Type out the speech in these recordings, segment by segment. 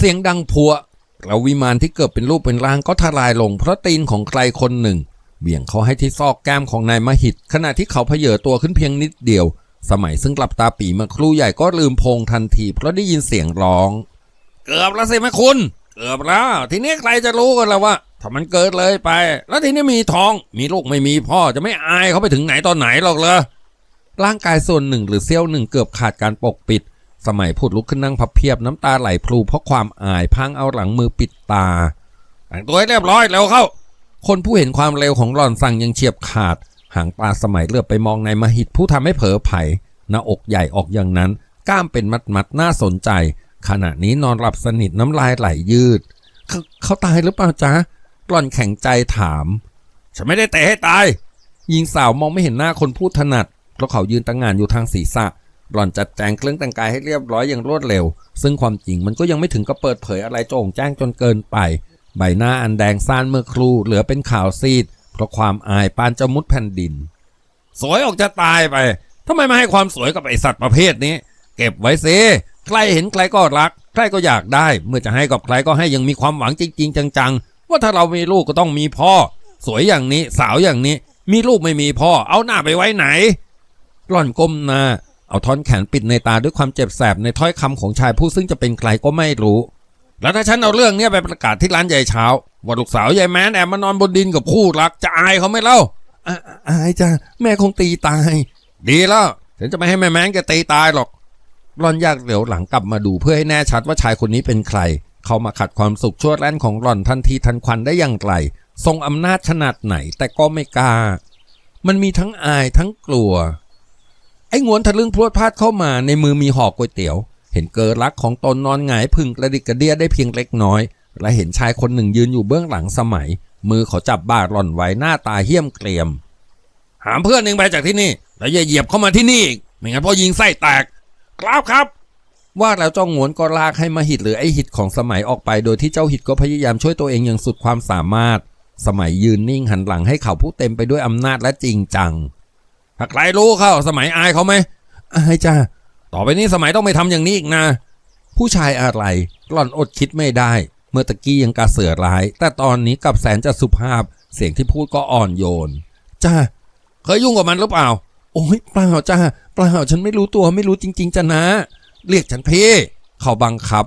เสียงดังพัวแล้ววิมานที่เกิดเป็นรูปเป็นร่างก็ทลายลงเพราะตีนของใครคนหนึ่ง เบี่ยงเขาให้ที่ซอกแก้มของนายมหิต ขณะที่เขาเพเยอตัวขึ้นเพียงนิดเดียว สมัยซึ่งกลับตาปีมาครู่ใหญ่ก็ลืมพงทันที เพราะได้ยินเสียงร้อง เกือบแล้วสิแม่คุณ เกือบแล้ว ทีนี้ใครจะรู้กันแล้วว่าถ้ามันเกิดเลยไป แล้วทีนี้มีท้องมีลูกไม่มีพ่อจะไม่อายเขาไปถึงไหนตอนไหนหรอกเลยร่างกายส่วนหนึ่งหรือเสี้ยวหนึ่งเกือบขาดการปกปิด สมัยพูดลุกขึ้นนั่งพับเพียบน้ำตาไหลพลูเพราะความอายพังเอาหลังมือปิดตาแต่งตัวให้เรียบร้อยแล้วเข้า คนผู้เห็นความเร็วของหล่อนสั่งยังเฉียบขาด หางตาสมัยเลือบไปมองในายมหิตผู้ทำให้เผลอไผ่หน้าอกใหญ่ออกอย่างนั้น กล้ามเป็นมัดมัดน่าสนใจ ขณะนี้นอนหลับสนิทน้ำลายไหลยืด เขาเขาตายหรือเปล่าจ๊ะหล่อนแข็งใจถาม ฉันไม่ได้เตะให้ตายหญิงสาวมองไม่เห็นหน้าคนพูดถนัดเพราะเขายืนตั้งงานอยู่ทางศีรษะ หล่อนจัดแจงเครื่องแต่งกายให้เรียบร้อยอย่างรวดเร็ว ซึ่งความจริงมันก็ยังไม่ถึงกับเปิดเผยอะไรโจ่งแจ้งจนเกินไป ใบหน้าอันแดงซ่านเมื่อครูเหลือเป็นขาวซีด เพราะความอายปานจะมุดแผ่นดิน สวยออกจะตายไปทำไมไม่ให้ความสวยกับไอสัตว์ประเภทนี้ เก็บไว้สิใครเห็นใครก็รัก ใครก็อยากได้ เมื่อจะให้กับใครก็ให้ยังมีความหวังจริง ๆ จังๆ ว่าถ้าเรามีลูกก็ต้องมีพ่อ สวยอย่างนี้สาวอย่างนี้ มีลูกไม่มีพ่อ เอาหน้าไปไว้ไหน หล่อนก้มหน้า เอาท่อนแขนปิดในตาด้วยความเจ็บแสบในถ้อยคำของชายผู้ซึ่งจะเป็นใครก็ไม่รู้ แล้วถ้าฉันเอาเรื่องเนี้ยไปประกาศที่ร้านใหญ่เช้า ว่าลูกสาวยายแมนแอบมานอนบนดินกับคู่รักจะอายเขาไหม่เล่าอะอายจ้ะแม่คงตีตาย ดีแล้วฉันจะไม่ให้แม่แมนแกตีตายหรอกหลอนอยากเหลียวหลังกลับมาดูเพื่อให้แน่ชัดว่าชายคนนี้เป็นใคร เข้ามาขัดความสุขชั่วแล่นของหล่อนทันทีทันควันได้อย่างไกลทรงอำนาจขนาดไหนแต่ก็ไม่กล้า มันมีทั้งอายทั้งกลัว ไอ้งวนทะลึ่งพรวดพลาดเข้ามาในมือมีห่อก๋วยเตี๋ยว เห็นเกอรักของตนนอนหงายพึ่งกระดิกกระเดียได้เพียงเล็กน้อย และเห็นชายคนหนึ่งยืนอยู่เบื้องหลังสมัย มือเขาจับบาดหล่อนไว้หน้าตาเหี้ยมเกรียม หามเพื่อนเองไปจากที่นี่ แล้วอย่าเหยียบเข้ามาที่นี่อีกไม่งั้นพ่อยิงไส้แตกครับครับ ว่าแล้วเจ้างวนก็ลากให้มาหิตหรือไอหิตของสมัยออกไป โดยที่เจ้าหิตก็พยายามช่วยตัวเองอย่างสุดความสามารถ สมัยยืนนิ่งหันหลังให้เขาผู้เต็มไปด้วยอำนาจและจริงจัง ถ้าใครรู้เข้าสมัยอายเขาไหมอายจ้าต่อไปนี้สมัยต้องไม่ทำอย่างนี้อีกนะ ผู้ชายอะไรหล่อนอดคิดไม่ได้ เมื่อตะกี้ยังกาเสือร้าย แต่ตอนนี้กับแสนจะสุภาพ เสียงที่พูดก็อ่อนโยน จ้า เคยยุ่งกับมันหรือเปล่า โอ้ยเปล่าจ้าเปล่าฉันไม่รู้ตัวไม่รู้จริง ๆจ้ะนะ เรียกฉันพี่ เขาบังคับ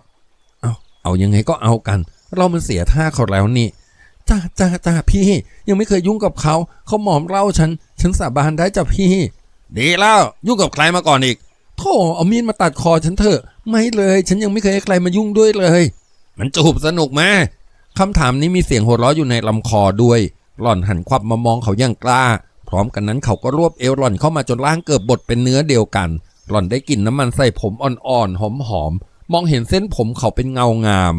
เอาเอายังไงก็เอากัน เรามันเสียท่าเขาแล้วนี่ จ้าจ้าจ้าพี่ ยังไม่เคยยุ่งกับเขา เขาหมอมเล่าฉัน ฉันสาบานได้จ้ะพี่ ดีแล้วยุ่งกับใครมาก่อนอีกโธ่เอามีดมาตัดคอฉันเถอะ ไม่เลย ฉันยังไม่เคยให้ใครมายุ่งด้วยเลย มันจูบสนุกไหมคำถามนี้มีเสียงหัวเราะอยู่ในลำคอด้วย หล่อนหันควับมามองเขาอย่างกล้า พร้อมกันนั้นเขาก็รวบเอวหล่อนเข้ามาจนร่างเกือบบดเป็นเนื้อเดียวกัน หล่อนได้กลิ่นน้ำมันใส่ผมอ่อนๆหอมๆมองเห็นเส้นผมเขาเป็นเงางาม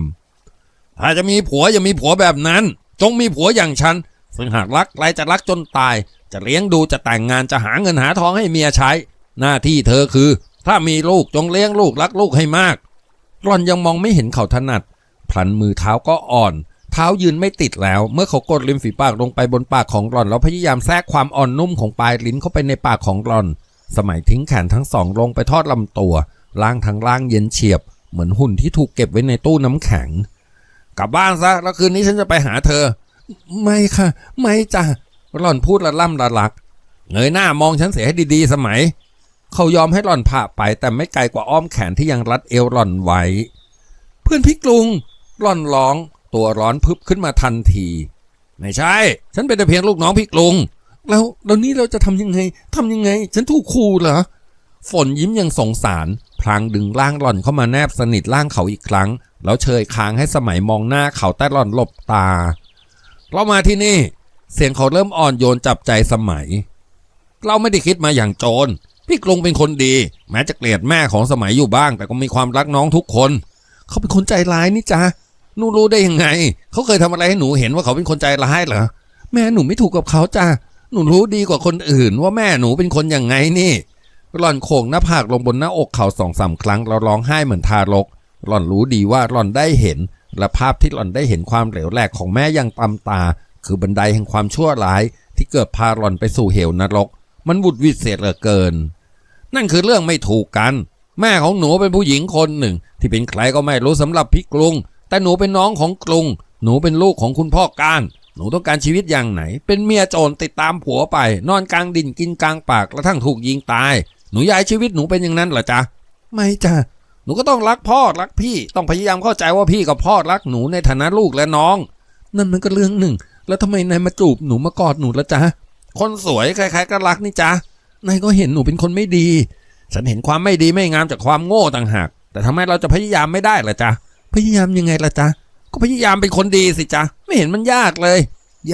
ถ้าจะมีผัวอย่ามีผัวแบบนั้น จงมีผัวอย่างฉัน ซึ่งหากรักใครจะรักจนตาย จะเลี้ยงดูจะแต่งงานจะหาเงินหาทองให้เมียใช้ หน้าที่เธอคือ ถ้ามีลูกจงเลี้ยงลูกรักลูกให้มากหล่อนยังมองไม่เห็นเขาถนัดพลันมือเท้าก็อ่อน เท้ายืนไม่ติดแล้ว เมื่อเขากดริมฝีปากลงไปบนปากของหล่อนแล้วพยายามแทรกความอ่อนนุ่มของปลายลิ้นเข้าไปในปากของหล่อน สมัยทิ้งแขนทั้งสองลงไปทอดลำตัวล่างทั้งล่างเย็นเฉียบ เหมือนหุ่นที่ถูกเก็บไว้ในตู้น้ำแข็ง ลับบ้านซะ แล้วคืนนี้ฉันจะไปหาเธอ ไม่ค่ะ ไม่จ้ะหล่อนพูดละล่ำละลัก เงยหน้ามองฉันเสียให้ดีๆ สมัย เขายอมให้หล่อนผ่าไป แต่ไม่ไกลกว่าอ้อมแขนที่ยังรัดเอวหล่อนไว้ เพื่อนพี่กรุงหล่อนร้องตัวร้อนพึบขึ้นมาทันที ไม่ใช่ ฉันเป็นแต่เพียงลูกน้องพี่กรุง แล้วแล้วนี่เราจะทำยังไงทำยังไง ฉันถูกขู่เหรอ ฝนยิ้มยังสงสาร พลางดึงร่างหล่อนเข้ามาแนบสนิทร่างเขาอีกครั้ง แล้วเชยค้างให้สมัยมองหน้าเขาแต่หล่อนหลบตา เรามาที่นี่ เสียงเขาเริ่มอ่อนโยนจับใจสมัย เราไม่ได้คิดมาอย่างโจร พี่กรุงเป็นคนดี แม้จะเกลียดแม่ของสมัยอยู่บ้าง แต่ก็มีความรักน้องทุกคน เขาเป็นคนใจร้ายนี่จ้าหนูรู้ได้ยังไง เขาเคยทำอะไรให้หนูเห็นว่าเขาเป็นคนใจร้ายเหรอ แม่หนูไม่ถูกกับเขาจ้าหนูรู้ดีกว่าคนอื่นว่าแม่หนูเป็นคนย่างไงนี่ หล่อนโขงหน้าผากลงบนหน้าอกเขาสองสามครั้งแล้วร้องไห้เหมือนทารก หล่อนรู้ดีว่าหล่อนได้เห็น และภาพที่หล่อนได้เห็นความเหลวแหลกของแม่อย่างตำตา คือบันไดแห่งความชั่วร้าย ที่เกิดพาหล่อนไปสู่เหวนรก มันบุดวิเสียเหลือเกิน นั่นคือเรื่องไม่ถูกกัน แม่ของหนูเป็นผู้หญิงคนหนึ่ง ที่เป็นใครก็ไม่รู้สำหรับพี่กรุง แต่หนูเป็นน้องของกรุง หนูเป็นลูกของคุณพ่อการหนูต้องการชีวิตอย่างไหน เป็นเมียโจรติดตามผัวไป นอนกลางดินกินกลางปากกระทั่งถูกยิงตาย หนูอยากชีวิตหนูเป็นอย่างนั้นเหรอจ๊ะไม่จ้ะหนูก็ต้องรักพ่อรักพี่ต้องพยายามเข้าใจว่าพี่กับพ่อรักหนูในฐานะลูกและน้อง นั่นมันก็เรื่องหนึ่ง แล้วทำไมนายมาจูบหนูมากอดหนูละจ๊ะคนสวยใครๆก็รักนี่จ๊ะนายก็เห็นหนูเป็นคนไม่ดี ฉันเห็นความไม่ดีไม่งามจากความโง่ต่างหาก แต่ทำไมเราจะพยายามไม่ได้ล่ะจ๊ะพยายามยังไงล่ะจ๊ะก็พยายามเป็นคนดีสิจ๊ะไม่เห็นมันยากเลย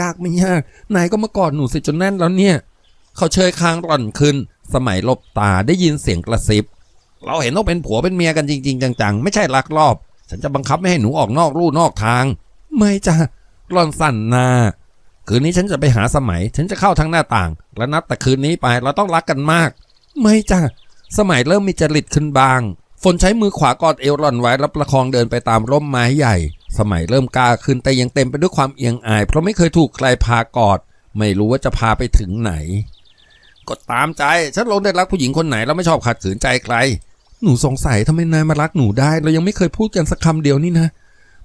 ยากไม่ยากนายก็มากอดหนูสิจนแน่นแล้วเนี่ย เขาเชยคางร่อนขึ้น สมัยลบตาได้ยินเสียงกระซิบ เราเห็นต้องเป็นผัวเป็นเมียกันจริง ๆ จังๆ ไม่ใช่ลักลอบ ฉันจะบังคับไม่ให้หนูออกนอกลู่นอกทาง ไม่จ้ะร่อนสั่นนาคืนนี้ฉันจะไปหาสมัย ฉันจะเข้าทางหน้าต่าง และนับแต่คืนนี้ไปเราต้องรักกันมาก ไม่จ้ะสมัยเริ่มมีจริตขึ้นบาง ฝนใช้มือขวากอดเอวหล่อนไว้แล้วประคองเดินไปตามร่มไม้ใหญ่ สมัยเริ่มกล้าขึ้นแต่ยังเต็มไปด้วยความเอียงอาย เพราะไม่เคยถูกใครพากอด ไม่รู้ว่าจะพาไปถึงไหน ก็ตามใจ ฉันลงได้รักผู้หญิงคนไหนแล้วไม่ชอบขัดขืนใจใคร หนูสงสัยทำไมนายมารักหนูได้ เรายังไม่เคยพูดกันสักคำเดียวนี่นะ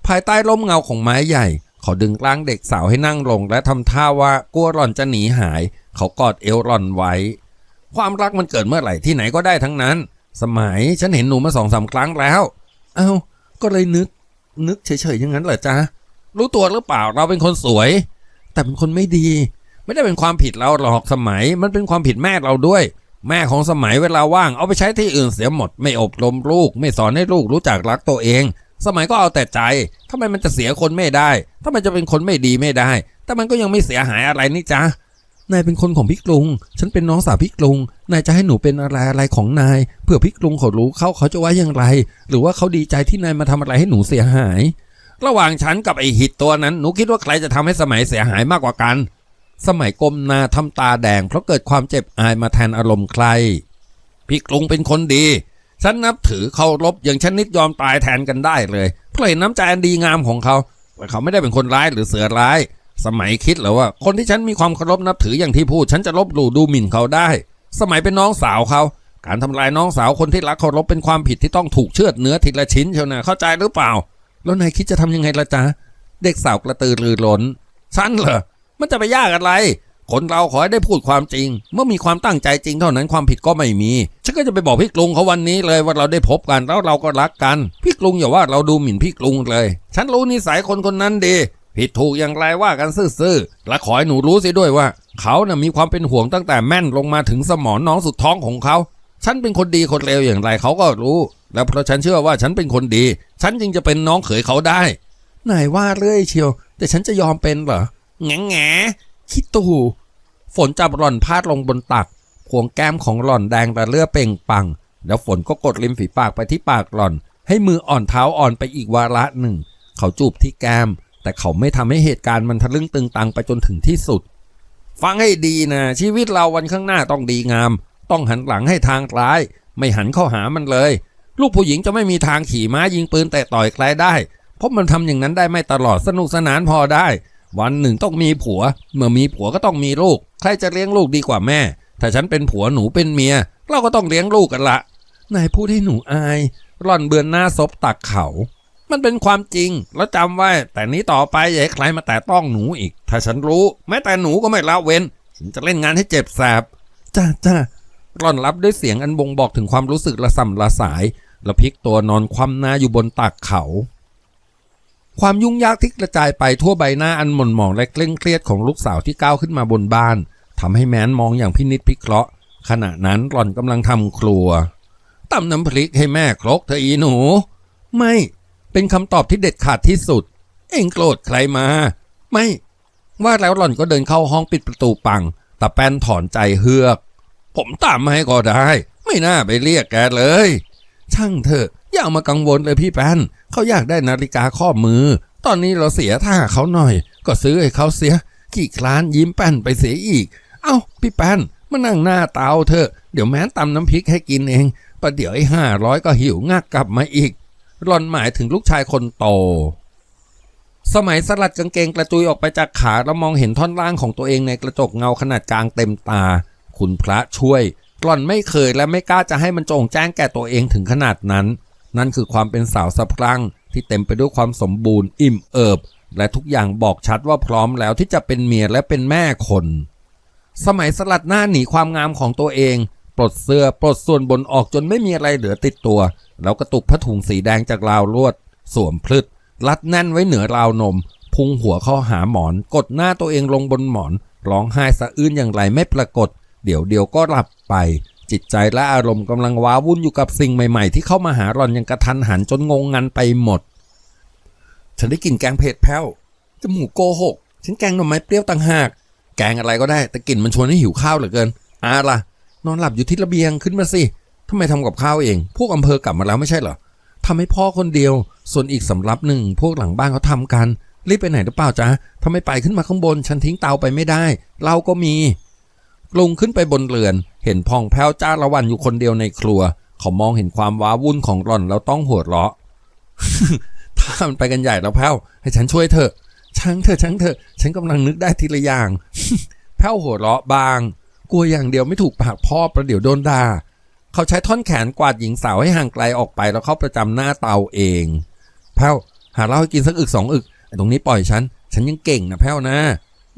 ภายใต้ร่มเงาของไม้ใหญ่ เขาดึงร่างเด็กสาวให้นั่งลง และทำท่าว่ากลัวหล่อนจะหนีหาย เขากอดเอวหล่อนไว้ ความรักมันเกิดเมื่อไหร่ที่ไหนก็ได้ทั้งนั้น สมัยฉันเห็นหนูมาสองสามครั้งแล้ว เอ้า ก็เลยนึก นึกเฉยๆอย่างนั้นเหรอจ๊ะรู้ตัวหรือเปล่าเราเป็นคนสวย แต่เป็นคนไม่ดี ไม่ได้เป็นความผิดเราหรอกสมัย มันเป็นความผิดแม่เราด้วย แม่ของสมัยเวลาว่างเอาไปใช้ที่อื่นเสียหมด ไม่อบรมลูก ไม่สอนให้ลูกรู้จักรักตัวเอง สมัยก็เอาแต่ใจทำไมมันจะเสียคนไม่ได้ทำไมจะเป็นคนไม่ดีไม่ได้ แต่มันก็ยังไม่เสียหายอะไรนี่จ๊ะนายเป็นคนของพี่กรุง ฉันเป็นน้องสาวพี่กรุง นายจะให้หนูเป็นอะไรอะไรของนาย เพื่อพี่กรุงเขารู้เขาเขาจะว่าอย่างไร หรือว่าเขาดีใจที่นายมาทำอะไรให้หนูเสียหาย ระหว่างฉันกับไอหิตตัวนั้น หนูคิดว่าใครจะทำให้สมัยเสียหายมากกว่ากัน สมัยกลมหนาทำตาแดง เพราะเกิดความเจ็บอายมาแทนอารมณ์ใคร พี่กรุงเป็นคนดี ฉันนับถือเคารพอย่างชนิดยอมตายแทนกันได้เลย เพราะเห็นน้ำใจอันดีงามของเขาแต่เขาไม่ได้เป็นคนร้ายหรือเสือร้าย สมัยคิดเหรอว่า คนที่ฉันมีความเคารพนับถืออย่างที่พูด ฉันจะลบหลู่ดูหมิ่นเขาได้ สมัยเป็นน้องสาวเขา การทำลายน้องสาวคนที่รักเคารพเป็นความผิดที่ต้องถูกเชือดเนื้อทีละชิ้นเชียวนะเข้าใจหรือเปล่า แล้วนายคิดจะทำยังไงล่ะจ๊ะเด็กสาวกระตือรือร้นฉันเหรอ มันจะไปยากอะไร คนเราขอให้ได้พูดความจริง เมื่อมีความตั้งใจจริงเท่านั้นความผิดก็ไม่มี ฉันก็จะไปบอกพี่กรุงเขาวันนี้เลยว่าเราได้พบกันแล้วเราก็รักกัน พี่กรุงอย่าว่าเราดูหมิ่นพี่กรุงเลย ฉันรู้นิสัยคนคนนั้นดี ผิดถูกอย่างไรว่ากันซื่อๆ และขอให้หนูรู้สิด้วยว่า เขาน่ะมีความเป็นห่วงตั้งแต่แม่นลงมาถึงสมองน้องสุดท้องของเขา ฉันเป็นคนดีคนเลวอย่างไรเขาก็รู้ และเพราะฉันเชื่อว่าฉันเป็นคนดี ฉันจึงจะเป็นน้องเขยเขาได้นายว่าเรื่อยเชียว แต่ฉันจะยอมเป็นเหรอ แง่แง่คิดตู่ฝนจับหล่อนพาดลงบนตักพวงแก้มของหล่อนแดงระเลือเป่งปัง แล้วฝนก็กดริมฝีปากไปที่ปากหล่อน ให้มืออ่อนเท้าอ่อนไปอีกวาระหนึ่ง เขาจูบที่แก้ม แต่เขาไม่ทำให้เหตุการณ์มันทะลึ่งตึงตังไปจนถึงที่สุด ฟังให้ดีนะ ชีวิตเราวันข้างหน้าต้องดีงาม ต้องหันหลังให้ทางร้าย ไม่หันเข้าหามันเลย ลูกผู้หญิงจะไม่มีทางขี่ม้ายิงปืนแต่ต่อยใครได้ เพราะมันทำอย่างนั้นได้ไม่ตลอดสนุกสนานพอได้ วันหนึ่งต้องมีผัว เมื่อมีผัวก็ต้องมีลูก ใครจะเลี้ยงลูกดีกว่าแม่ ถ้าฉันเป็นผัวหนูเป็นเมีย เราก็ต้องเลี้ยงลูกกันละนายพูดให้หนูอายร่อนเบือนหน้าซบตักเขา มันเป็นความจริง แล้วจำไว้ แต่นี้ต่อไปอย่าให้ใครมาแตะต้องหนูอีก ถ้าฉันรู้ แม้แต่หนูก็ไม่ละเว้น ฉันจะเล่นงานให้เจ็บแสบจ้าจ้าร่อนรับด้วยเสียงอันบ่งบอกถึงความรู้สึกระส่ำระสาย แล้วพลิกตัวนอนคว่ำหน้าอยู่บนตักเขา ความยุ่งยากที่กระจายไปทั่วใบหน้าอันหม่นหมองและเคร่งเครียดของลูกสาวที่ก้าวขึ้นมาบนบ้านทำให้แมนมองอย่างพินิจพิเคราะห์ ขณะนั้นหล่อนกำลังทำครัวตำน้ำพริกให้แม่ครกเธออีหนู ไม่เป็นคำตอบที่เด็ดขาดที่สุด เอ็งโกรธใครมา ไม่ ว่าแล้วหล่อนก็เดินเข้าห้องปิดประตูปังแต่แป้นถอนใจเฮือก ผมตามมาให้ก็ได้ ไม่น่าไปเรียกแกเลย ช่างเถอะ เอามากังวลเลยพี่แป้นเขาอยากได้นาฬิกาข้อมือ ตอนนี้เราเสียท่าเขาหน่อย ก็ซื้อให้เขาเสีย ขี้คลานยิ้มแป้นไปเสียอีก เอ้า พี่แป้นมานั่งหน้าเตาเถอะ เดี๋ยวแม้นตำน้ำพริกให้กินเองประเดี๋ยวไอ้ห้าร้อยก็หิวงักกลับมาอีกหล่อนหมายถึงลูกชายคนโต สมัยสลัดกางเกงกระจุยออกไปจากขาแล้วมองเห็นท่อนล่างของตัวเองในกระจกเงาขนาดกลางเต็มตา คุณพระช่วยหล่อนไม่เคยและไม่กล้าจะให้มันโจงแจ้งแก่ตัวเองถึงขนาดนั้น นั่นคือความเป็นสาวสะพรั่งที่เต็มไปด้วยความสมบูรณ์อิ่มเอิบ และทุกอย่างบอกชัดว่าพร้อมแล้วที่จะเป็นเมียและเป็นแม่คน สมัยสลัดหน้าหนีความงามของตัวเอง ปลดเสื้อปลดส่วนบนออกจนไม่มีอะไรเหลือติดตัว แล้วกระตุกผ้าถุงสีแดงจากราวลวด สวมพลึดรัดแน่นไว้เหนือราวนม พุงหัวเข้าหาหมอน กดหน้าตัวเองลงบนหมอน ร้องไห้สะอื้นอย่างไรไม่ปรากฏ เดี๋ยวเดียวก็หลับไป จิตใจและอารมณ์กำลังว้าวุ่นอยู่กับสิ่งใหม่ๆ ที่เข้ามาหาหลอนอย่างกระทันหันจนงงงันไปหมด ฉันได้กลิ่นแกงเผ็ดแพ้วจมูกโกหก ฉันแกงหน่อไม้เปรี้ยวต่างหาก แกงอะไรก็ได้ แต่กลิ่นมันชวนให้หิวข้าวเหลือเกินอาล่ะ นอนหลับอยู่ที่ระเบียงขึ้นมาสิทำไมทำกับข้าวเอง พวกอำเภอกลับมาแล้วไม่ใช่เหรอทำให้พ่อคนเดียว ส่วนอีกสำรับหนึ่งพวกหลังบ้านเขาทำกันรีบไปไหนหรือเปล่าจ๊ะทำไมไปขึ้นมาข้างบน ฉันทิ้งเตาไปไม่ได้ เราก็มีกลุงขึ้นไปบนเรือน เห็นพองแพ้วจ้าละวันอยู่คนเดียวในครัว เขามองเห็นความว้าวุ่นของหล่อนแล้วต้องหัวเราะถ้ามันไปกันใหญ่แล้วแพ้วให้ฉันช่วยเถอะช่างเถอะช่างเถอะฉันกำลังนึกได้ทีละอย่างแพ้วหัวเราะบาง กลัวอย่างเดียวไม่ถูกปากพ่อประเดี๋ยวโดนด่าเขาใช้ท่อนแขนกวาดหญิงสาวให้ห่างไกลออกไปแล้วเข้าประจำหน้าเตาเองแพ้วหาเหล้าให้กินสักอึกสองอึกตรงนี้ปล่อยฉัน ฉันยังเก่งนะแพ้วนะ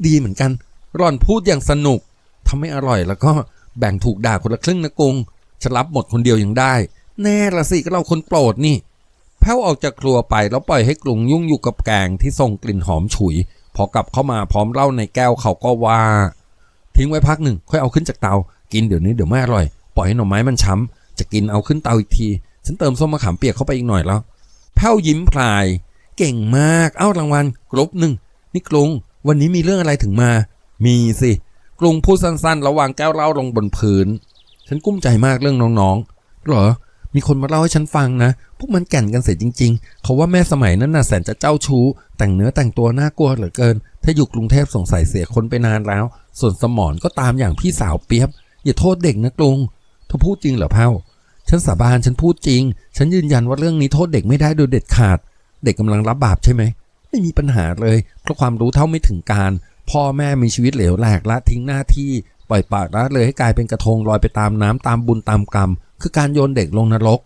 ดีเหมือนกันร่อนพูดอย่างสนุกทำไม่อร่อยแล้วก็ แบ่งถูกด่าคนละครึ่งนะกุงฉันรับหมดคนเดียวยังได้ แน่ละสิก็เราคนโปรดนี่แพ้วออกจากครัวไปแล้วปล่อยให้กรุงยุ่งอยู่กับแกงที่ส่งกลิ่นหอมฉุย พอกลับเข้ามาพร้อมเหล้าในแก้วเขาก็ว่า ทิ้งไว้พักหนึ่งค่อยเอาขึ้นจากเตา กินเดี๋ยวนี้เดี๋ยวไม่อร่อย ปล่อยให้หน่อไม้มันช้ำจะกินเอาขึ้นเตาอีกที ฉันเติมส้มมะขามเปียกเข้าไปอีกหน่อยแล้วแพ้วยิ้มพลาย เก่งมาก เอ้ารางวัลกรบหนึ่งนี่กรุงวันนี้มีเรื่องอะไรถึงมา มีสิ กรุงพูดสั้นๆ ระหว่างแก้วเหล้าลงบนพื้น ฉันกุ้มใจมากเรื่องน้องๆ เหรอ มีคนมาเล่าให้ฉันฟังนะ พวกมันแก่นกันเสร็จจริง ๆ เขาว่าแม่สมัยนั้นน่ะแสนจะเจ้าชู้ แต่งเนื้อแต่งตัวน่ากลัวเหลือเกิน ถ้าอยู่กรุงเทพสงสัยเสียคนไปนานแล้ว ส่วนสมอนก็ตามอย่างพี่สาวเปียบ อย่าโทษเด็กนะกรุงเธอพูดจริงเหรอเพ้าฉันสาบานฉันพูดจริง ฉันยืนยันว่าเรื่องนี้โทษเด็กไม่ได้โดยเด็ดขาด เด็กกำลังรับบาปใช่ไหม ไม่มีปัญหาเลย เพราะความรู้เท่าไม่ถึงการ พ่อแม่มีชีวิตเหลวแหลกละทิ้งหน้าที่ปล่อยปากละเลยให้กลายเป็นกระทงลอยไปตามน้ำตามบุญตามกรรม คือการโยนเด็กลงนรก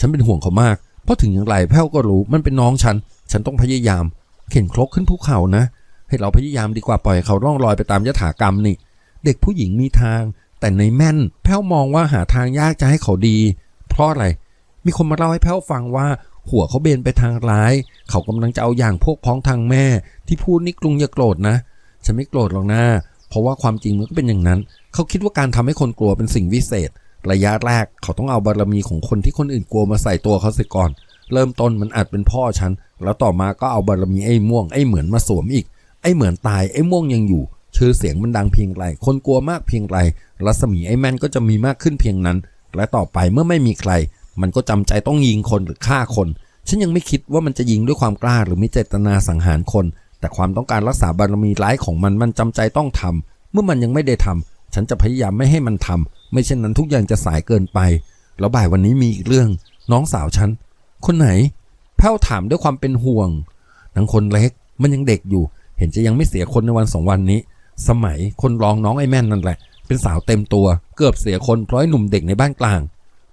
ฉันเป็นห่วงเขามาก เพราะถึงอย่างไรแพ้วก็รู้มันเป็นน้องฉัน ฉันต้องพยายาม เข็นครกขึ้นภูเขานะ ให้เราพยายามดีกว่าปล่อยเขาร่องลอยไปตามยถากรรมนี่ เด็กผู้หญิงมีทาง แต่ในแม่นแพ้วมองว่าหาทางยากจะให้เขาดี เพราะอะไร มีคนมาเล่าให้แพ้วฟังว่าหัวเขาเบนไปทางร้าย เขากำลังจะเอาอย่างพวกพ้องทางแม่ ที่พูดนี่กรุงอย่าโกรธนะ ฉันไม่โกรธหรอกนะเพราะว่าความจริงมันก็เป็นอย่างนั้น เขาคิดว่าการทำให้คนกลัวเป็นสิ่งวิเศษ ระยะแรกเขาต้องเอาบารมีของคนที่คนอื่นกลัวมาใส่ตัวเขาเสียก่อน เริ่มต้นมันอาจเป็นพ่อฉัน แล้วต่อมาก็เอาบารมีไอ้ม่วงไอ้เหมือนมาสวมอีก ไอ้เหมือนตายไอ้ม่วงยังอยู่ ชื่อเสียงมันดังเพียงไร คนกลัวมากเพียงไร รัศมีไอ้แม่นก็จะมีมากขึ้นเพียงนั้น และต่อไปเมื่อไม่มีใคร มันก็จำใจต้องยิงคนหรือฆ่าคน ฉันยังไม่คิดว่ามันจะยิงด้วยความกล้าหรือมีเจตนาสังหารคน แต่ความต้องการรักษาบารมีร้ายของมันมันจำใจต้องทำเมื่อมันยังไม่ได้ทำฉันจะพยายามไม่ให้มันทำไม่เช่นนั้นทุกอย่างจะสายเกินไป แล้วบ่ายวันนี้มีอีกเรื่อง น้องสาวฉัน คนไหนแพ้วถามด้วยความเป็นห่วงนางคนเล็กมันยังเด็กอยู่ เห็นจะยังไม่เสียคนในวันสองวันนี้ สมัยคนรองน้องไอ้แม่นนั่นแหละ เป็นสาวเต็มตัว เกือบเสียคนเพราะไอ้หนุ่มเด็กในบ้านกลาง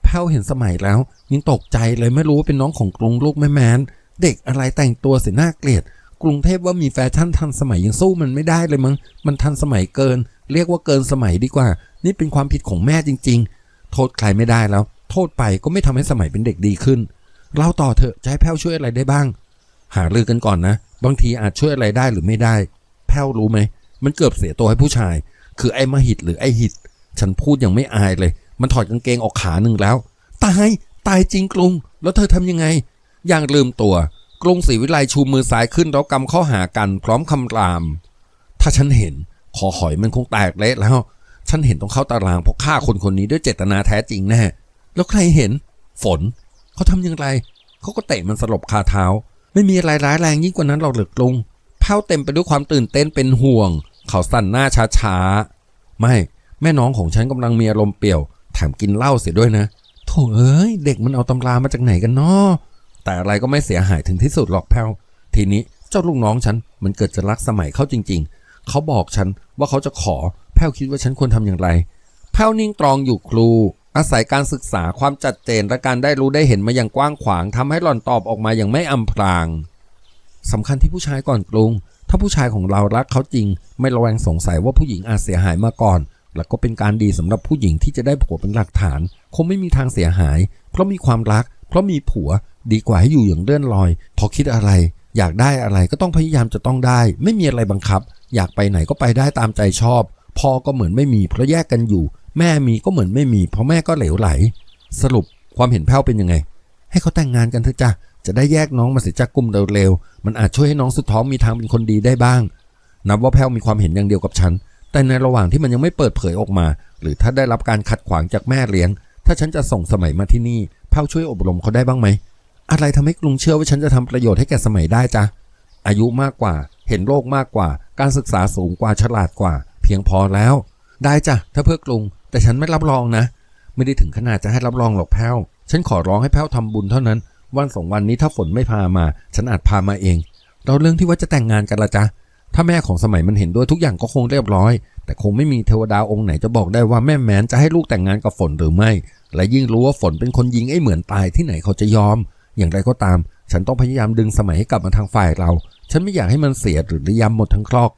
แพ้วเห็นสมัยแล้ว ยังตกใจเลยไม่รู้ว่าเป็นน้องของกรุงลูกแม่แมนเด็กอะไรแต่งตัวเสียหน้าเกลียด กรุงเทพว่ามีแฟชั่นทันสมัยยังสู้มันไม่ได้เลยมั้งมันทันสมัยเกิน เรียกว่าเกินสมัยดีกว่า นี่เป็นความผิดของแม่จริง ๆ โทษใครไม่ได้แล้ว โทษไปก็ไม่ทำให้สมัยเป็นเด็กดีขึ้นเล่าต่อเถอะจะให้แพ้วช่วยอะไรได้บ้าง หารือกันก่อนนะ บางทีอาจช่วยอะไรได้หรือไม่ได้ แพ้วรู้ไหมมันเกือบเสียตัวให้ผู้ชาย คือไอ้มหิตหรือไอ้หิต ฉันพูดยังไม่อายเลย มันถอดกางเกงออกขาหนึ่งแล้ว ตาย ตายจริงกรุง แล้วเธอทำยังไง อย่างลืมตัว กรุงศรีวิไลชูมือซ้ายขึ้นแล้วกำข้าหากันพร้อมคำราม ถ้าฉันเห็นคอหอยมันคงแตกเละแล้ว ฉันเห็นต้องเข้าตารางเพราะฆ่าคนคนนี้ด้วยเจตนาแท้จริงแน่แล้วใครเห็น ฝนเขาทำอย่างไรเขาก็เตะมันสลบคาเท้า ไม่มีอะไรร้ายแรงยิ่งกว่านั้นหรอกหรือกรุงเพ้าเต็มไปด้วยความตื่นเต้นเป็นห่วง เขาสั่นหน้าช้าๆไม่แม่น้องของฉันกำลังมีอารมณ์เปรี่ยวแถมกินเหล้าเสียด้วยนะโถเอ้ยเด็กมันเอาตำรามาจากไหนกันเนาะ แต่อะไรก็ไม่เสียหายถึงที่สุดหรอกแพ้วทีนี้เจ้าลูกน้องฉันมันเกิดจะรักสมัยเขาจริง ๆ เขาบอกฉันว่าเขาจะขอ แพ้วคิดว่าฉันควรทำอย่างไร แพ้วนิ่งตรองอยู่ครู อาศัยการศึกษาความจัดเจนและการได้รู้ได้เห็นมาอย่างกว้างขวางทำให้หล่อนตอบออกมาอย่างไม่อำพรางสำคัญที่ผู้ชายก่อนกรุง ถ้าผู้ชายของเรารักเขาจริง ไม่ระแวงสงสัยว่าผู้หญิงอาจเสียหายมาก่อนและก็เป็นการดีสำหรับผู้หญิงที่จะได้ผัวเป็นหลักฐาน คงไม่มีทางเสียหาย เพราะมีความรัก เพราะมีผัว ดีกว่าให้อยู่อย่างเลื่อนลอย พอคิดอะไร อยากได้อะไรก็ต้องพยายามจะต้องได้ ไม่มีอะไรบังคับ อยากไปไหนก็ไปได้ตามใจชอบพ่อก็เหมือนไม่มีเพราะแยกกันอยู่ แม่มีก็เหมือนไม่มี เพราะแม่ก็เหลวไหล สรุปความเห็นแพ้วเป็นยังไง ให้เขาแต่งงานกันเถอะจ้ะจะได้แยกน้องมาเสียจากกลุ่มเร็วๆมันอาจช่วยให้น้องสุดท้องมีทางเป็นคนดีได้บ้าง นับว่าแพ้วมีความเห็นอย่างเดียวกับฉัน แต่ในระหว่างที่มันยังไม่เปิดเผยออกมา หรือถ้าได้รับการขัดขวางจากแม่เลี้ยง ถ้าฉันจะส่งสมัยมาที่นี่แพ้วช่วยอบรมเขาได้บ้างไหม อะไรทำให้กรุงเชื่อว่าฉันจะทำประโยชน์ให้แก่สมัยได้จ๊ะอายุมากกว่า เห็นโลกมากกว่า การศึกษาสูงกว่าฉลาดกว่า เพียงพอแล้ว ได้จ้ะถ้าเพื่อกรุง แต่ฉันไม่รับรองนะ ไม่ได้ถึงขนาดจะให้รับรองหรอกแพ้วฉันขอร้องให้แพ้วทำบุญเท่านั้น วันสองวันนี้ถ้าฝนไม่พามา ฉันอาจพามาเองเราเรื่องที่ว่าจะแต่งงานกันละจ๊ะถ้าแม่ของสมัยมันเห็นด้วยทุกอย่างก็คงเรียบร้อย แต่คงไม่มีเทวดาองค์ไหนจะบอกได้ว่าแม่แมนจะให้ลูกแต่งงานกับฝนหรือไม่ และยิ่งรู้ว่าฝนเป็นคนยิงไอ้เหมือนตายที่ไหนเขาจะยอม อย่างไรก็ตาม ฉันต้องพยายามดึงสมัยให้กลับมาทางฝ่ายเรา ฉันไม่อยากให้มันเสียหรือระยำหมดทั้งครอก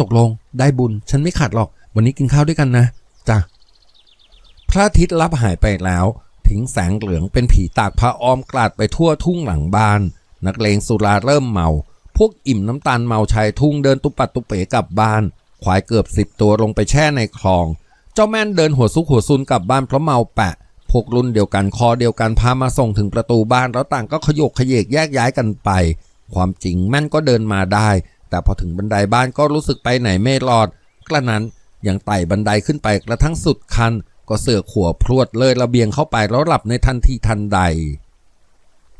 ตกลงได้บุญ ฉันไม่ขัดหรอก วันนี้กินข้าวด้วยกันนะจ้ะพระอาทิตย์ลับหายไปแล้วทิ้งแสงเหลืองเป็นผีตากผ้าอ้อมกลาดไปทั่วทุ่งหลังบ้าน นักเลงสุราเริ่มเมา พวกอิ่มน้ำตาลเมาชายทุ่งเดินตุปัดตุเป๋กลับบ้าน ควายเกือบสิบตัวลงไปแช่ในคลอง เจ้าแม่นเดินหัวซุกหัวซุนกลับบ้านเพราะเมาแปะ พวกรุ่นเดียวกันคอเดียวกันพามาส่งถึงประตูบ้านแล้วต่างก็ขยกขยเยกแยกย้ายกันไป ความจริงแม่นก็เดินมาได้ แต่พอถึงบันไดบ้านก็รู้สึกไปไหนไม่รอด กระนั้นยังไต่บันไดขึ้นไปกระทั่งสุดคัน ก็เสือกหัวพรวดเลยระเบียงเข้าไปแล้วหลับในทันทีทันใด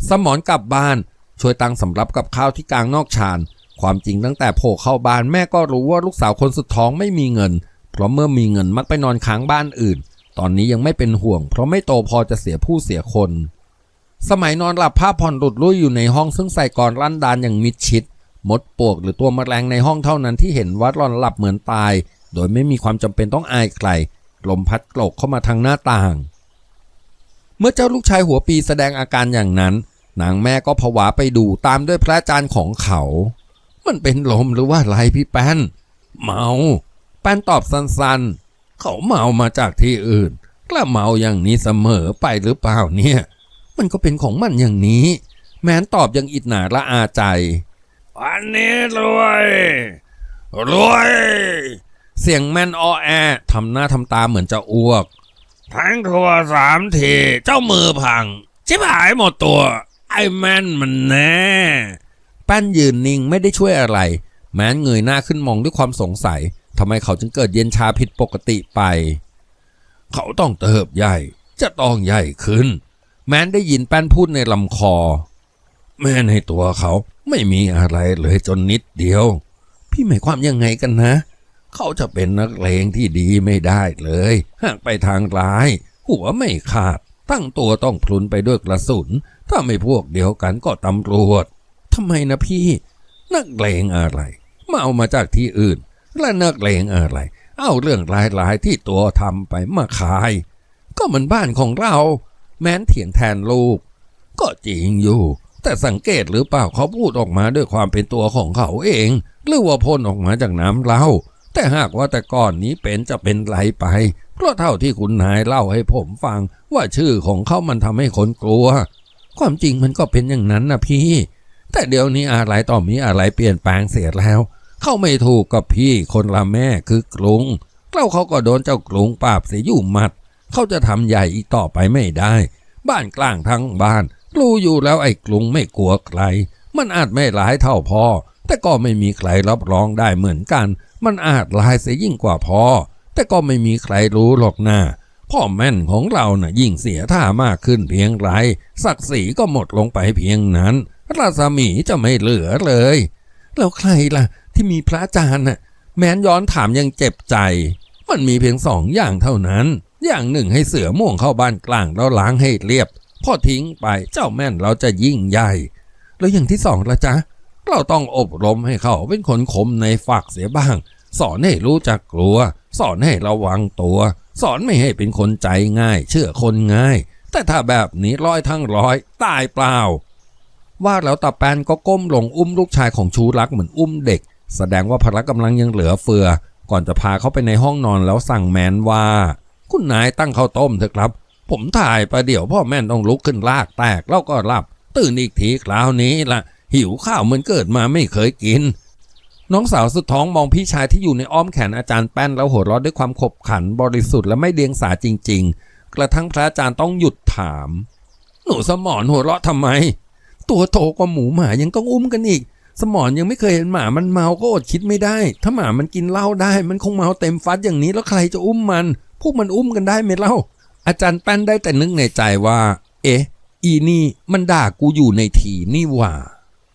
สมอนกลับบ้านช่วยตังสำรับกับข้าวที่กลางนอกชานความจริงตั้งแต่โผล่เข้าบ้านแม่ก็รู้ว่าลูกสาวคนสุดท้องไม่มีเงิน เพราะเมื่อมีเงินมักไปนอนค้างบ้านอื่น ตอนนี้ยังไม่เป็นห่วง เพราะไม่โตพอจะเสียผู้เสียคน สมัยนอนหลับผ้าผ่อนหลุดลุ่ยอยู่ในห้องซึ่งใส่กรลั่นดานอย่างมิดชิด มดปลวกหรือตัวแมลงในห้องเท่านั้นที่เห็นว่าหลอนหลับเหมือนตาย โดยไม่มีความจำเป็นต้องอายใคร ลมพัดกรกเข้ามาทางหน้าต่าง เมื่อเจ้าลูกชายหัวปีแสดงอาการอย่างนั้น นางแม่ก็ผวาไปดูตามด้วยพระอาจารย์ของเขา มันเป็นลมหรือว่าอะไรพี่แป้น เมา แป้นตอบสั้นๆ เขาเมามาจากที่อื่น กล้าเมาอย่างนี้เสมอไปหรือเปล่าเนี่ย มันก็เป็นของมันอย่างนี้ แม้นตอบยังอิดหนาละอาใจวันนี้รวยรวย เสียงแม่นอ้อแอทำหน้าทำตาเหมือนจะอ้วก ทั้งทัวสามทีเจ้ามือพัง ชิบหายหมดตัว ไอ้แม่นมันแน่แป้นยืนนิ่งไม่ได้ช่วยอะไร แม้นเงยหน้าขึ้นมองด้วยความสงสัย ทำไมเขาจึงเกิดเย็นชาผิดปกติไป เขาต้องเติบใหญ่ จะต้องใหญ่ขึ้น แม้นได้ยินแป้นพูดในลำคอ แม่ในตัวเขาไม่มีอะไรเลยจนนิดเดียว พี่หมายความยังไงกันนะ เขาจะเป็นนักเลงที่ดีไม่ได้เลย หากไปทางร้าย หัวไม่ขาด ตั้งตัวต้องพลุนไปด้วยกระสุน ถ้าไม่พวกเดียวกันก็ตำรวจทำไมนะพี่ นักเลงอะไร มาเอามาจากที่อื่น และเนกเลงอะไร เอาเรื่องร้ายๆที่ตัวทำไปมาขาย ก็มันบ้านของเรา แม้นเถียงแทนลูก ก็จริงอยู่ แต่สังเกตหรือเปล่าเขาพูดออกมาด้วยความเป็นตัวของเขาเอง หรือว่าพ่นออกมาจากน้ำเล้าแต่หากว่าแต่ก่อนนี้เป็นจะเป็นไรไป เพราะเท่าที่คุณนายเล่าให้ผมฟังว่าชื่อของเขามันทำให้คนกลัว ความจริงมันก็เป็นอย่างนั้นนะพี่ แต่เดี๋ยวนี้อะไรต่อมีอะไรเปลี่ยนแปลงเสียแล้ว เข้าไม่ถูกกับพี่คนละแม่คือกรุงเล่าเขาก็โดนเจ้ากรุงปราบเสียอยู่หมัด เขาจะทำใหญ่อีกต่อไปไม่ได้ บ้านกลางทั้งบ้านรู้อยู่แล้วไอ้กรุงไม่กลัวใคร มันอาจไม่ร้ายเท่าพ่อ แต่ก็ไม่มีใครรับรองได้เหมือนกัน มันอาจร้ายเสียยิ่งกว่าพ่อ แต่ก็ไม่มีใครรู้หรอกนะพ่อแม่นของเราน่ะยิ่งเสียท่ามากขึ้นเพียงไรศักดิ์ศรีก็หมดลงไปเพียงนั้น ราศมีจะไม่เหลือเลย แล้วใครล่ะ ที่มีพระอาจารย์น่ะแม้นย้อนถามยังเจ็บใจ มันมีเพียงสองอย่างเท่านั้น อย่างหนึ่งให้เสือม่วงเข้าบ้านกลางแล้วล้างให้เรียบ พอทิ้งไปเจ้าแม่นเราจะยิ่งใหญ่ แล้วอย่างที่สองละจ๊ะ เราต้องอบรมให้เขาเป็นคนคมในฝักเสียบ้าง สอนให้รู้จักกลัว สอนให้ระวังตัว สอนไม่ให้เป็นคนใจง่าย เชื่อคนง่าย แต่ถ้าแบบนี้ร้อยทั้งร้อยตายเปล่าว่าแล้วตาแปนก็ก้มลงอุ้มลูกชายของชูรักเหมือนอุ้มเด็ก แสดงว่าพละกำลังยังเหลือเฟือ ก่อนจะพาเขาไปในห้องนอนแล้วสั่งแมนว่า คุณนายตั้งข้าวต้มเถอะครับ ผมถ่ายประเดี๋ยวพ่อแม่ต้องลุกขึ้นลากแตกแล้วก็หลับ ตื่นอีกทีคราวนี้ละหิวข้าวเหมือนเกิดมาไม่เคยกิน น้องสาวสุดท้องมองพี่ชายที่อยู่ในอ้อมแขนอาจารย์แป้นแล้วหัวเราะด้วยความขบขันบริสุทธิ์และไม่เดียงสาจริง ๆ กระทั่งพระอาจารย์ต้องหยุดถาม หนูสมอนหัวเราะทำไม ตัวโตกว่าหมูหมายังต้องอุ้มกันอีก สมอนยังไม่เคยเห็นหมามันเมาก็อดคิดไม่ได้ ถ้าหมามันกินเหล้าได้ มันคงเมาเต็มฟัดอย่างนี้แล้วใครจะอุ้มมัน พวกมันอุ้มกันได้ไหมเล่า อาจารย์แป้นได้แต่นึกในใจว่า เอ๊ะ อีนี่มันด่ากูอยู่ในทีนี่หว่า